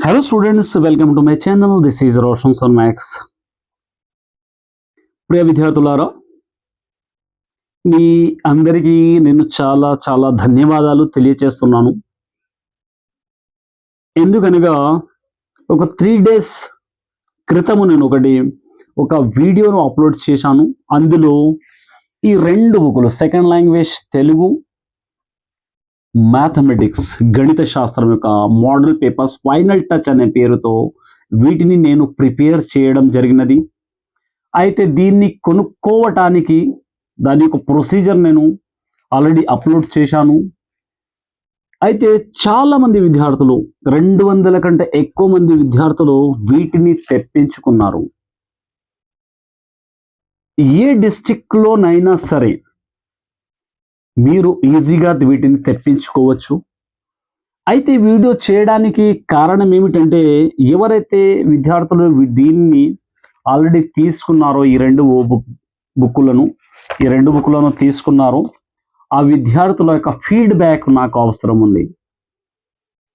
Hello students welcome to my channel this is Roshan sun max ప్రియ విద్యార్థులారా మీ అందరికీ నేను చాలా చాలా ధన్యవాదాలు తెలియచేస్తున్నాను. ఎందుకనగా ఒక త్రీ డేస్ క్రితము నేను ఒకటి ఒక వీడియోను అప్లోడ్ చేశాను. అందులో ఈ రెండు బుక్లు సెకండ్ లాంగ్వేజ్ తెలుగు మ్యాథమెటిక్స్ గణిత శాస్త్రం యొక్క మోడల్ పేపర్స్ ఫైనల్ టచ్ అనే పేరుతో వీటిని నేను ప్రిపేర్ చేయడం జరిగినది. అయితే దీన్ని కొనుక్కోవటానికి దాని యొక్క ప్రొసీజర్ నేను ఆల్రెడీ అప్లోడ్ చేశాను. అయితే చాలా మంది విద్యార్థులు రెండు వందల కంటే ఎక్కువ మంది విద్యార్థులు వీటిని తెప్పించుకున్నారు. ఏ డిస్టిక్లోనైనా సరే మీరు ఈజీగా వీటిని తెప్పించుకోవచ్చు. అయితే వీడియో చేయడానికి కారణం ఏమిటంటే ఎవరైతే విద్యార్థులు దీన్ని ఆల్రెడీ తీసుకున్నారో ఈ రెండు బుక్ బుక్కులను ఈ రెండు బుక్కులను తీసుకున్నారో ఆ విద్యార్థుల యొక్క ఫీడ్బ్యాక్ నాకు అవసరం ఉంది.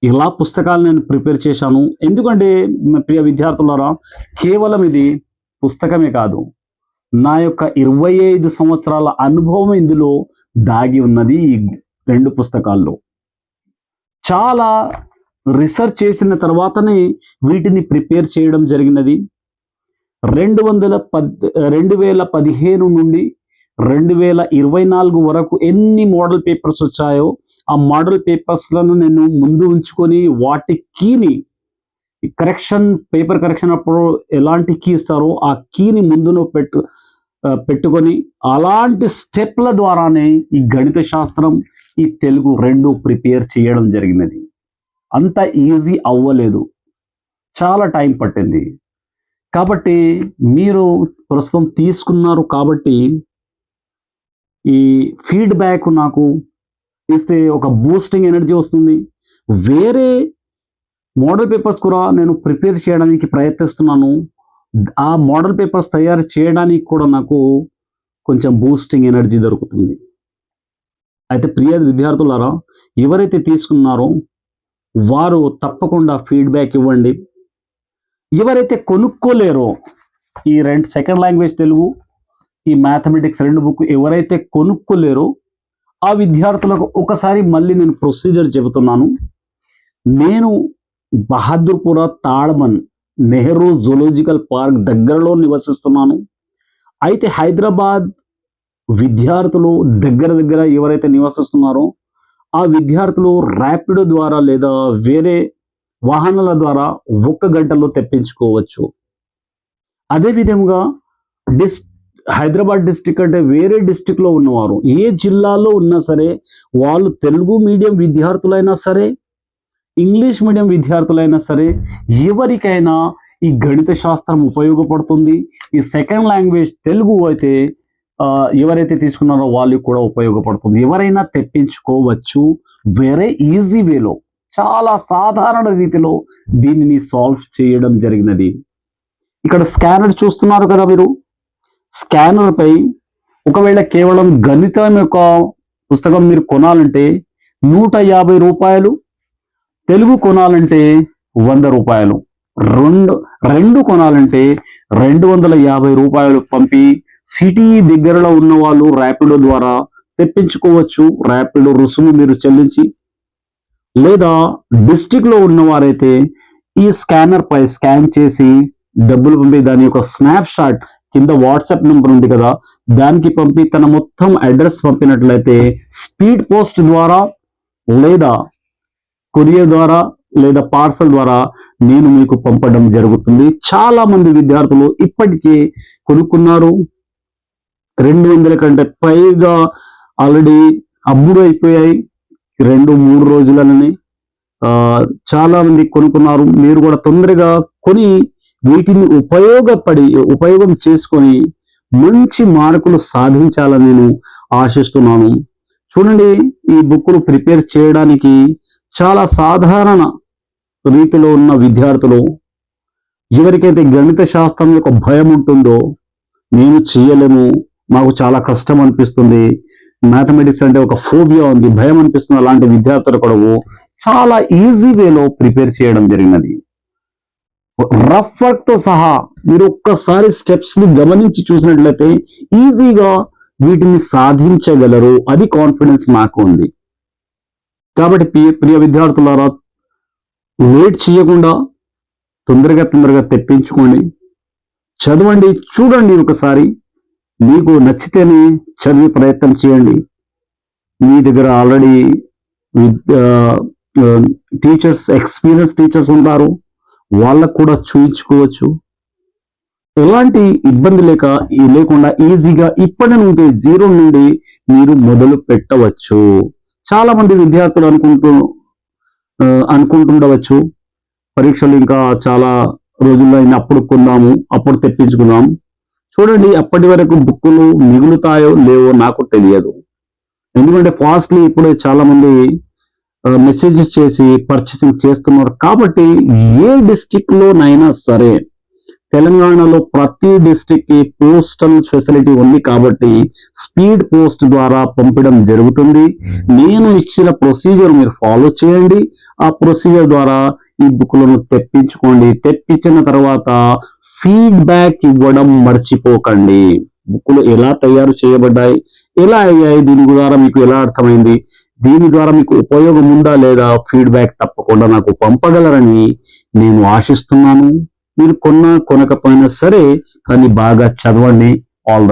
ఇలా పుస్తకాలు నేను ప్రిపేర్ చేశాను. ఎందుకంటే ప్రియ విద్యార్థులారా కేవలం ఇది పుస్తకమే కాదు. నా యొక్క ఇరవై ఐదు సంవత్సరాల అనుభవం ఇందులో దాగి ఉన్నది ఈ రెండు పుస్తకాల్లో. చాలా రీసెర్చ్ చేసిన తర్వాతనే వీటిని ప్రిపేర్ చేయడం జరిగినది. రెండు వందల పద్ రెండు వేల పదిహేను నుండి రెండు వేల ఇరవై నాలుగు వరకు ఎన్ని మోడల్ పేపర్స్ వచ్చాయో ఆ మోడల్ పేపర్స్లను నేను ముందు ఉంచుకొని వాటి కీని కరెక్షన్ పేపర్ కరెక్షన్ అప్పుడు ఎలాంటి కీ ఇస్తారో ఆ కీని ముందును పెట్టు పెట్టుకొని అలాంటి స్టెప్ల ద్వారానే ఈ గణిత శాస్త్రం ఈ తెలుగు రెండు ప్రిపేర్ చేయడం జరిగినది. అంత ఈజీ అవ్వలేదు. చాలా టైం పట్టింది. కాబట్టి మీరు ప్రస్తుతం తీసుకున్నారు కాబట్టి ఈ ఫీడ్బ్యాక్ నాకు ఇస్తే ఒక బూస్టింగ్ ఎనర్జీ వస్తుంది. వేరే మోడల్ పేపర్స్ కూడా నేను ప్రిపేర్ చేయడానికి ప్రయత్నిస్తున్నాను. ఆ మోడల్ పేపర్స్ తయారు చేయడానికి కూడా నాకు కొంచెం బూస్టింగ్ ఎనర్జీ దొరుకుతుంది. అయితే ప్రియ విద్యార్థులారా ఎవరైతే తీసుకున్నారో వారు తప్పకుండా ఫీడ్బ్యాక్ ఇవ్వండి. ఎవరైతే కొనుక్కోలేరో ఈ రెండు సెకండ్ లాంగ్వేజ్ తెలుగు ఈ మ్యాథమెటిక్స్ రెండు బుక్ ఎవరైతే కొనుక్కోలేరో ఆ విద్యార్థులకు ఒకసారి మళ్ళీ నేను ప్రొసీజర్ చెబుతున్నాను. నేను బహదూర్పుర తాళమన్ నెహ్రూ జూలాజికల్ పార్క్ దగ్గరలో నివసిస్తున్నాను. అయితే హైదరాబాద్ విద్యార్థులు దగ్గర దగ్గర ఎవరైతే నివసిస్తున్నారో ఆ విద్యార్థులు ర్యాపిడో ద్వారా లేదా వేరే వాహనాల ద్వారా ఒక్క గంటలో తెప్పించుకోవచ్చు. అదేవిధంగా డిస్ హైదరాబాద్ డిస్టిక్ అంటే వేరే డిస్టిక్లో ఉన్నవారు ఏ జిల్లాలో ఉన్నా సరే వాళ్ళు తెలుగు మీడియం విద్యార్థులైనా సరే ఇంగ్లీష్ మీడియం విద్యార్థులైనా సరే ఎవరికైనా ఈ గణిత శాస్త్రం ఉపయోగపడుతుంది? ఈ సెకండ్ లాంగ్వేజ్ తెలుగు అయితే ఎవరైతే తీసుకున్నారో వాళ్ళకి కూడా ఉపయోగపడుతుంది. ఎవరైనా తెప్పించుకోవచ్చు. వేరే ఈజీ వేలో చాలా సాధారణ రీతిలో దీనిని సాల్వ్ చేయడం జరిగినది. ఇక్కడ స్కానర్ చూస్తున్నారు కదా మీరు? స్కానర్పై ఒకవేళ కేవలం గణితం యొక్క పుస్తకం మీరు కొనాలంటే నూట యాభై రూపాయలు తెలుగు కొనాలంటే వంద రూపాయలు. రెండు రెండు కొనాలంటే రెండు వందల యాభై రూపాయలు పంపి సిటీ దగ్గరలో ఉన్న వాళ్ళు ర్యాపిడో ద్వారా తెప్పించుకోవచ్చు. ర్యాపిడో రుసుము మీరు చెల్లించి లేదా డిస్టిక్లో ఉన్నవారైతే ఈ స్కానర్ పై స్కాన్ చేసి డబ్బులు పంపి దాని యొక్క స్నాప్ షాట్ కింద వాట్సాప్ నెంబర్ ఉంది కదా దానికి పంపి తన మొత్తం అడ్రస్ పంపినట్లయితే స్పీడ్ పోస్ట్ ద్వారా లేదా కొరియర్ ద్వారా లేదా పార్సల్ ద్వారా నేను మీకు పంపడం జరుగుతుంది. చాలా మంది విద్యార్థులు ఇప్పటికే కొనుక్కున్నారు. రెండు వందల కంటే పైగా ఆల్రెడీ అబ్బుడు అయిపోయాయి. రెండు మూడు రోజులని చాలా మంది కొనుక్కున్నారు. మీరు కూడా తొందరగా కొని వీటిని ఉపయోగపడి ఉపయోగం చేసుకొని మంచి మార్కులు సాధించాలని నేను ఆశిస్తున్నాను. చూడండి ఈ బుక్ను ప్రిపేర్ చేయడానికి చాలా సాధారణ రీతిలో ఉన్న విద్యార్థులు ఎవరికైతే గణిత శాస్త్రం యొక్క భయం ఉంటుందో నేను చేయలేము మాకు చాలా కష్టం అనిపిస్తుంది మ్యాథమెటిక్స్ అంటే ఒక ఫోబియా ఉంది భయం అనిపిస్తుంది అలాంటి విద్యార్థులు కూడా చాలా ఈజీ వేలో ప్రిపేర్ చేయడం జరిగినది. రఫ్ వర్క్తో సహా మీరు ఒక్కసారి స్టెప్స్ని గమనించి చూసినట్లయితే ఈజీగా వీటిని సాధించగలరు అది కాన్ఫిడెన్స్ నాకు ఉంది. కాబట్టి ప్రియ- విద్యార్థులారా లేట్ చేయకుండా తొందరగా తొందరగా తెప్పించుకోండి. చదవండి చూడండి ఒకసారి. మీకు నచ్చితేనే చదివే ప్రయత్నం చేయండి. మీ దగ్గర ఆల్రెడీ టీచర్స్ ఎక్స్పీరియన్స్ టీచర్స్ ఉంటారు. వాళ్ళకు కూడా చూయించుకోవచ్చు. ఎలాంటి ఇబ్బంది లేక లేకుండా ఈజీగా ఇప్పటి నుండి జీరో నుండి మీరు మొదలు పెట్టవచ్చు. చాలా మంది విద్యార్థులు అనుకుంటూ అనుకుంటుండవచ్చు. పరీక్షలు ఇంకా చాలా రోజుల్లో అయినా అప్పుడు కొందాము అప్పుడు తెప్పించుకుందాం చూడండి అప్పటి వరకు బుక్కులు మిగులుతాయో లేవో నాకు తెలియదు. ఎందుకంటే ఫాస్ట్లీ ఇప్పుడే చాలా మంది మెసేజెస్ చేసి పర్చేసింగ్ చేస్తున్నారు. కాబట్టి ఏ డిస్టిక్లోనైనా సరే తెలంగాణలో ప్రతి డిస్టిక్కి పోస్టల్ ఫెసిలిటీ ఉంది కాబట్టి స్పీడ్ పోస్ట్ ద్వారా పంపడం జరుగుతుంది. నేను ఇచ్చిన ప్రొసీజర్ మీరు ఫాలో చేయండి. ఆ ప్రొసీజర్ ద్వారా ఈ బుక్లను తెప్పించుకోండి. తెప్పించిన తర్వాత ఫీడ్బ్యాక్ ఇవ్వడం మర్చిపోకండి. బుక్లు ఎలా తయారు చేయబడ్డాయి? ఎలా అయ్యాయి? దీని ద్వారా మీకు ఎలా అర్థమైంది? దీని ద్వారా మీకు ఉపయోగం ఉందా లేదా? ఫీడ్బ్యాక్ తప్పకుండా నాకు పంపగలరని నేను ఆశిస్తున్నాను. మీరు కొన్నా కొనకపోయినా సరే కానీ బాగా చదవండి. All the